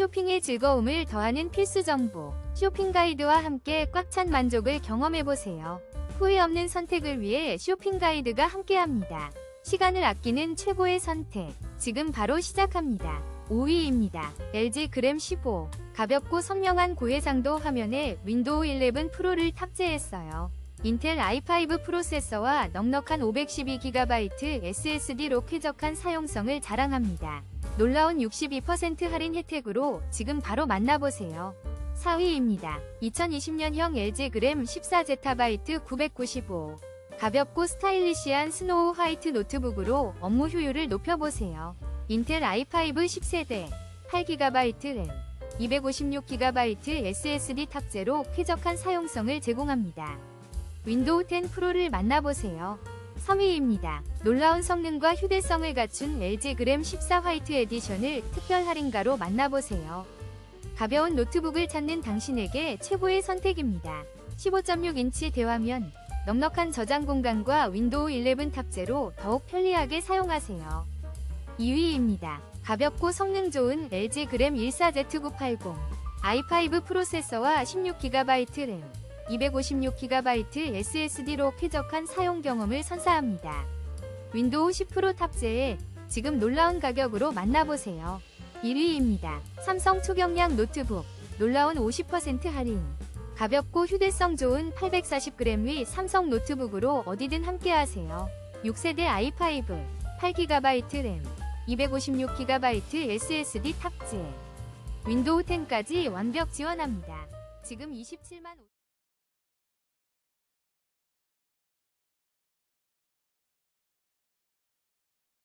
쇼핑의 즐거움을 더하는 필수 정보. 쇼핑 가이드와 함께 꽉 찬 만족을 경험해보세요. 후회 없는 선택을 위해 쇼핑 가이드가 함께합니다. 시간을 아끼는 최고의 선택. 지금 바로 시작합니다. 5위입니다. LG 그램 15. 가볍고 선명한 고해상도 화면에 윈도우 11 프로를 탑재했어요. 인텔 i5 프로세서와 넉넉한 512GB SSD로 쾌적한 사용성을 자랑합니다. 놀라운 62% 할인 혜택으로 지금 바로 만나보세요. 4위입니다. 2020년형 LG 그램 14ZB 995. 가볍고 스타일리시한 스노우 화이트 노트북으로 업무 효율을 높여보세요. 인텔 i5 10세대 8GB 램 256GB SSD 탑재로 쾌적한 사용성을 제공합니다. 윈도우 10 프로를 만나보세요. 3위입니다. 놀라운 성능과 휴대성을 갖춘 LG 그램 14 화이트 에디션을 특별 할인가로 만나보세요. 가벼운 노트북을 찾는 당신에게 최고의 선택입니다. 15.6인치 대화면, 넉넉한 저장 공간과 윈도우 11 탑재로 더욱 편리하게 사용하세요. 2위입니다. 가볍고 성능 좋은 LG 그램 14Z980 i5 프로세서와 16GB 램 256GB SSD로 쾌적한 사용 경험을 선사합니다. 윈도우 10 프로 탑재에 지금 놀라운 가격으로 만나보세요. 1위입니다. 삼성 초경량 노트북 놀라운 50% 할인 가볍고 휴대성 좋은 840g 위 삼성 노트북으로 어디든 함께하세요. 6세대 i5 8GB 램 256GB SSD 탑재 윈도우 10까지 완벽 지원합니다. 지금 27만